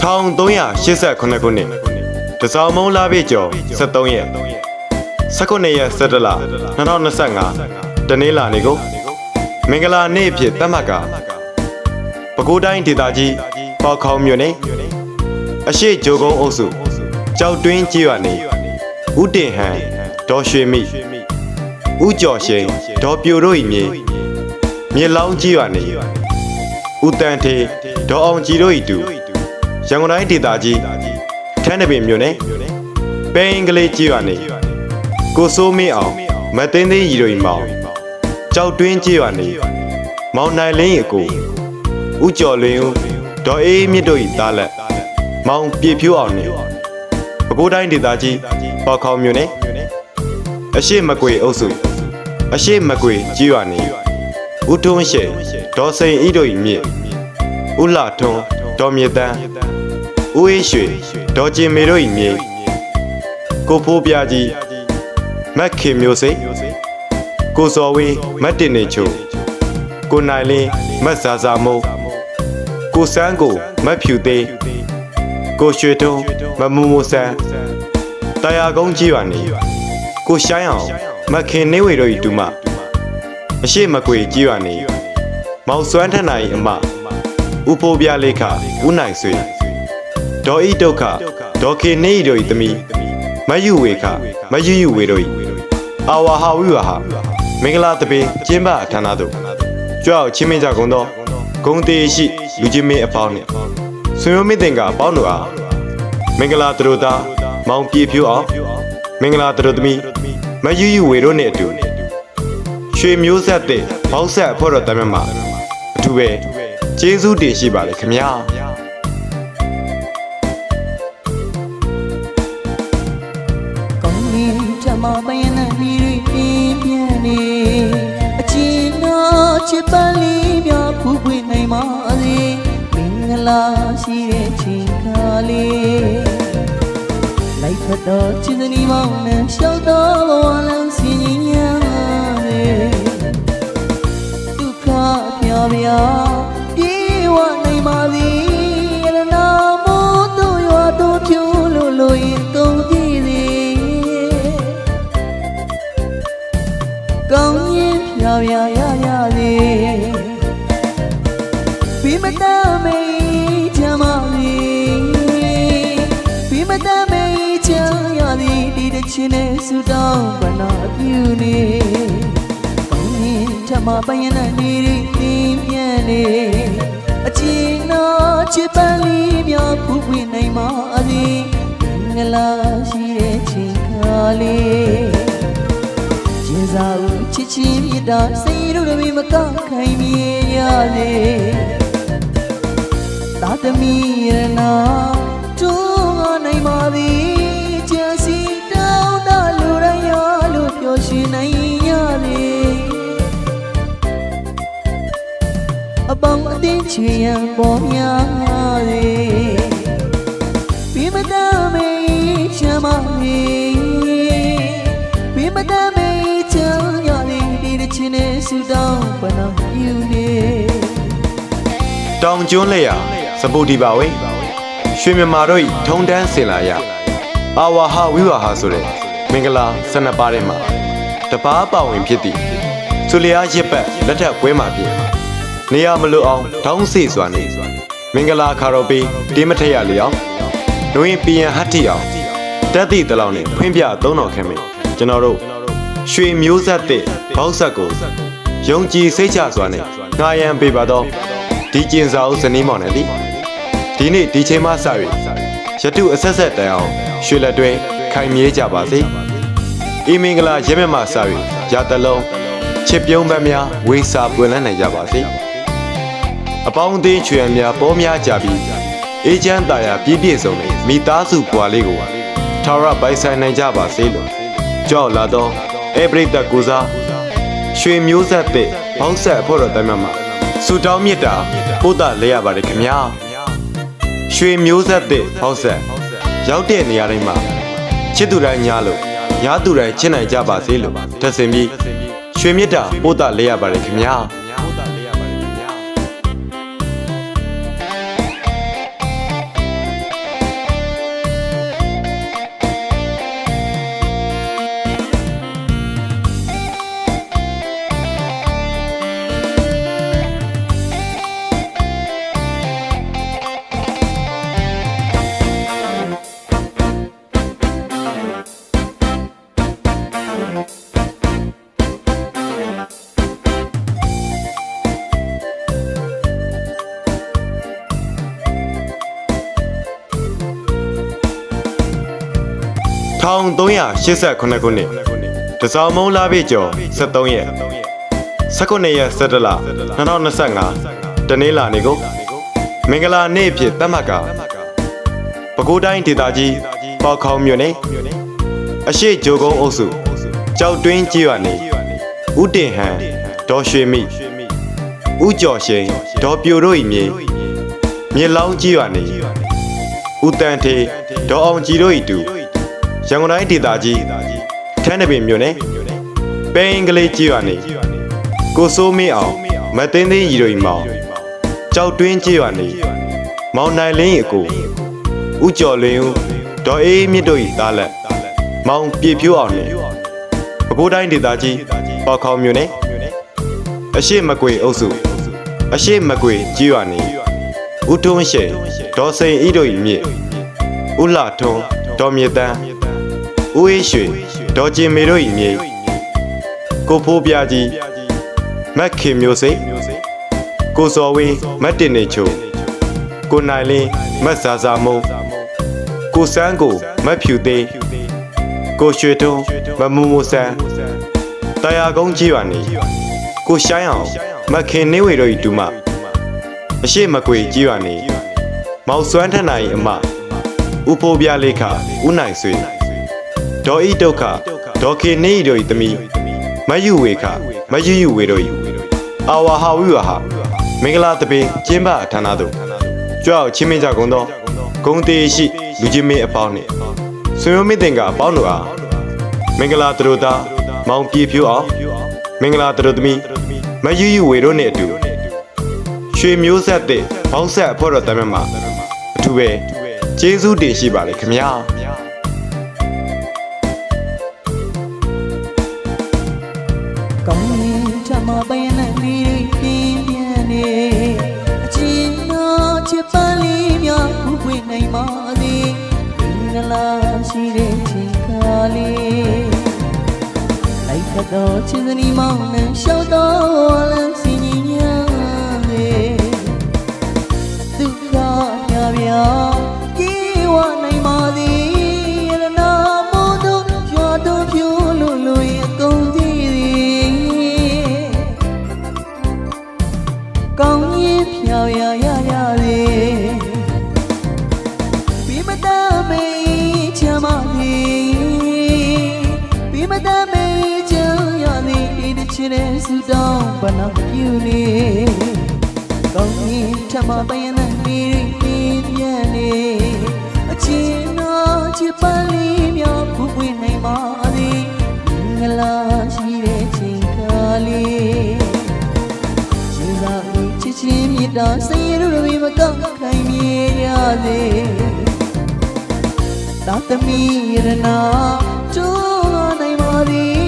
1389ခုနှစ်တစောင်းမုံလာပြည့်ကျော်73ရက်19ရက်17လ2025တနေ့လာနေကိုမင်္ဂလာနေ့အဖြစ်သတ်မှတ်ကပဲခူးတိုင်းဒေသကြီးပေါခေါင်းမြို့နယ်အရှိဂျိုကုန်းအုပ်စုကြောက်တွင်းကြီးရွာနေဦးတင်ဟန်ဒေါ်ရွှေမိဦးကျော်ရှိန်ဒေါ်ပြိုတို့၏မြေမြေလောင်းကြီးရွာနေဦးတန်ထေဒေါ်အောင်ကြီးတို့၏တူ ရန်ကုန်တိုင်းဒေသကြီးထန်းတပင်မြို့နယ်ပဲအင်္ဂလိပ်ကြီးရွာနေကိုစိုးမင်းအောင်မသိန်းသိန်းရီတို့ဤမောင်ကြောက်တွင်းကြီးရွာနေမောင်နိုင်လင်းဤအကိုဥကျော်လင်းဦးဒေါ်အေးမြင့်တို့ဤသားလက်မောင်ပြေဖြိုးအောင်နေပဲခူးတိုင်းဒေသကြီးပေါခေါင်မြို့နယ်အရှိမကွေအုပ်စုအရှိမကွေကြီးရွာနေဥထုံးရှေဒေါ်စိန်ဤတို့ဤမြင့်ဥလာထွန်းဒေါ်မြေတန်း ဦးအေးရွှေဒေါ်ကျင်မေတို့၏မြေကိုဖိုးပြကြီးမက်ခင်မျိုးစိတ်ကိုစော်ဝေးမတ်တင်နေချိုကိုနိုင်လင်းမတ်ဇာဇာမုံကိုစန်းကိုမတ်ဖြူသေးကိုရွှေထုံးမမူမူဆန်းတရားကုန်းကြီးပါနေကိုရှိုင်းအောင်မက်ခင်နေဝေတို့၏တူမအရှိမကွေကြီးပါနေမောင်စွမ်းထက်နိုင်အမဥဖိုးပြလေးခဦးနိုင်ဆွေ ဒေါ်ဤဒုက္ခဒေါ်ခေနေဤတို့ဤသမီးမယုဝေခမယုယုဝေတို့ဤအာဝါဟာဝိဝါဟာမင်္ဂလာတပင်ကျင်းပဌာနသို့ကြွအောင်ချင်းမင်းကြကုန်သောဂုံတေရှိလူချင်းမင်းအပေါင်းနှင့်ဆွေမျိုးမင်းတင်ကအပေါင်းတို့အားမင်္ဂလာတတို့သားမောင်ပြေဖြိုးအောင်မင်္ဂလာတတို့သမီးမယုယုဝေတို့နှင့်အတူရွှေမျိုးဆက်တဲ့ဘောက်ဆက်အဖွဲ့တော်တမန်မှာအထူးပဲကျေးဇူးတင်ရှိပါလေခင်ဗျာ တော်ချစ်ပန်းလေးများဖူးပွေနိုင်ပါစေမင်္ဂလာရှိတဲ့ချိန်ခါလေးလိုက်ဖက်တော်ချစ်စနီမောင်နဲ့ရှောက်တော်ဘဝလမ်းစီရင်ရမယ်ဒုက္ခပြပြပြေဝနိုင်ပါစေရ သည်ဒီတစ်ချင်းနဲ့ဆူတောင်းဘနာပြုနေကောင်းရင်ဓမ္မပယနာနေရီတင်းပြန်နေအချင်းတော်ချစ်ပန်းလေးများဖူးပွင့်နိုင်ပါသည်ငလာရှိတဲ့ချိန်ခါလေးကျင်စာဦးချစ်ချင်းမြတ်တာစိတ်တို့တွေမကောက်ခိုင်မြေရလေသာသမီရနာတူငါနိုင်ပါသည် အပေါင်းအသင်းချွေရန်ပေါ်များလေပြီးမတမေးချမ်းပါလေပြီးမတမေးချမ်းရလေဒီတစ်ချင်းနဲ့ဆူတောင်းပနာယူနေတောင်ကျွန်းလက်ရစပုတ်ဒီပါဝေရွှေမြမာတို့ဤထုံတန်းစင်လာရအာဝါဟာဝိဝါဟာဆိုတဲ့မင်္ဂလာ12ပါးထဲမှာတပားပါဝင်ဖြစ်သည့်ဆူလျာရစ်ပတ်လက်ထပ်ပွဲမှာပြင် နေရမလို့အောင်တောင်းစေစွာနေမင်္ဂလာခါတော်ပေးတင်းမထက်ရလျောင်းနှွေးပီယံဟတ်တီအောင်တက်သည့်တလောင်နဲ့ဖွင့်ပြသုံးတော်ခင်မင်းကျွန်တော်တို့ရွှေမျိုးဆက်တဲ့ဘောက်ဆက်ကိုယုံကြည်စိတ်ချစွာနဲ့ငှားရန်ပေးပါတော့ဒီကျင်စာအုပ်ဇနီးမောင်နဲ့ဒီဒီနေ့ဒီချိန်မှစ၍ရတုအဆက်ဆက်တန်အောင်ရွှေလက်တွဲခိုင်မြဲကြပါစေအီမင်္ဂလာရဲမြတ်မှစ၍ရတလုံးချစ်ပြုံးပန်းများဝေစာပွင့်လန်းနိုင်ကြပါစေ အပေါင်းအသင်းချွေအများပေါ်များကြပြီးအေဂျင့်တာယာပြည့်ပြည့်စုံတဲ့မိသားစုဘွာလေးကိုထာဝရပိုင်ဆိုင်နိုင်ကြပါစေလို့ကြောက်လာတော့အေပရိသတ်ကူစားရွှေမျိုးဆက်တဲ့ဘောက်ဆက်အဖွဲ့တော်တမန်မှာဆူတောင်းမြတ်တာပို့တာလဲရပါတယ်ခင်ဗျာရွှေမျိုးဆက်တဲ့ဟောက်ဆက်ရောက်တဲ့နေရာတိုင်းမှာချစ်သူတိုင်းညားလို့ညားသူတိုင်းချစ်နိုင်ကြပါစေလို့တက်စင်ပြီးရွှေမြတ်တာပို့တာလဲရပါတယ်ခင်ဗျာ 1389ခုနှစ်တစောင်းမုံလာပြည့်ကျော်73ရက်19ရက်17လ2025တနင်္လာနေ့ကိုမင်္ဂလာနေ့အဖြစ်သတ်မှတ်ကပဲခူးတိုင်းဒေသကြီးပေါခေါင်းမြို့နယ်အရှိဂျိုကုန်းအုပ်စုကြောက်တွင်းကြီးရွာနေဦးတင်ဟန်ဒေါ်ရွှေမိဦးကျော်ရှိန်ဒေါ်ပြိုတို့၏မြေမြေလောင်းကြီးရွာနေဦးတန်ထေဒေါ်အောင်ကြီးတို့၏တူ ရန်ကုန်တိုင်းဒေသကြီးထန်းတပင်မြို့နယ်ပဲအင်္ဂလိပ်ကြီးရွာနေကိုစိုးမင်းအောင်မသိန်းသိန်းရီတို့ဤမောင်ကြောက်တွင်းကြီးရွာနေမောင်နိုင်လင်းဤအကိုဥကျော်လင်းဦးဒေါ်အေးမြင့်တို့ဤသားလက်မောင်ပြေဖြိုးအောင်နေပဲခူးတိုင်းဒေသကြီးပေါခေါင်းမြို့နယ်အရှိမကွေအုပ်စုအရှိမကွေကြီးရွာနေဥထုံးရှိန်ဒေါ်စိန်ဤတို့ဤမြစ်ဥလှထုံးဒေါ်မြေတန်း ဦးအေးရွှေဒေါ်ကျင်မေတို့၏မြေကိုဖိုးပြကြီးမက်ခင်မျိုးစိတ်ကိုစော်ဝင်းမတ်တင်နေချိုကိုနိုင်လင်းမတ်စာစာမုံကိုစန်းကိုမတ်ဖြူသေးကိုရွှေထုံးမမူမူဆန်းတရားကုန်းကြီးပါနေကိုရှိုင်းအောင်မက်ခင်နေဝေတို့၏တူမအရှိမကွေကြီးပါနေမောက်စွမ်းထက်နိုင်အမဥဖိုးပြလေးခဦးနိုင်ဆွေ ဒေါ်ဤဒုက္ခဒေါ်ခေနေဤတို့ဤသမီးမယူဝေခမယူယူဝေတို့ဤအာဝါဟာဝိဝါဟာမင်္ဂလာတပင်ကျင်းပဌာနသို့ကြွအောင်ချင်းမင်းကြကုန်သောဂုံတေရှိလူချင်းမင်းအပေါင်းနှင့်ဆွေမျိုးမင်းတင်ကအပေါင်းတို့အားမင်္ဂလာတတို့သားမောင်ပြေဖြိုးအောင်မင်္ဂလာတတို့သမီးမယူယူဝေတို့နှင့်အတူရွှေမျိုးဆက်တဲ့ဘောက်ဆက်အဖွဲ့တော်တမန်မှာအထူးပဲကျေးဇူးတင်ရှိပါလေခင်ဗျာ ကောင်းရင်ထမပယနဲ့လေးတွေပြင်းပြန်နေအချင်းတော်ချစ်ပန်းလေးများခုပွင့်နိုင်ပါစေဒီနလားရှိတဲ့ချိန်ခါလေးလိုက်ခတ်တော်ချစ်စနီမောင်းနဲ့ရှောက်တော် ရင်ဖြောင်ရရရလေပြီးမတမ်းမေးချမ်းမသည်ပြီးမတမ်းမေးချမ်းရသည်ဒီတစ်ချစ်တဲ့ဆူတောင်းဘနာပြူနေကောင်းရင်ထမပယနဲ့နေပြင်းပြန်နေ တ်တာစိတ်ရတွေမကောက်ခိုင်မြေရစေသာသမီရနာကျိုးနိုင်ပါသည်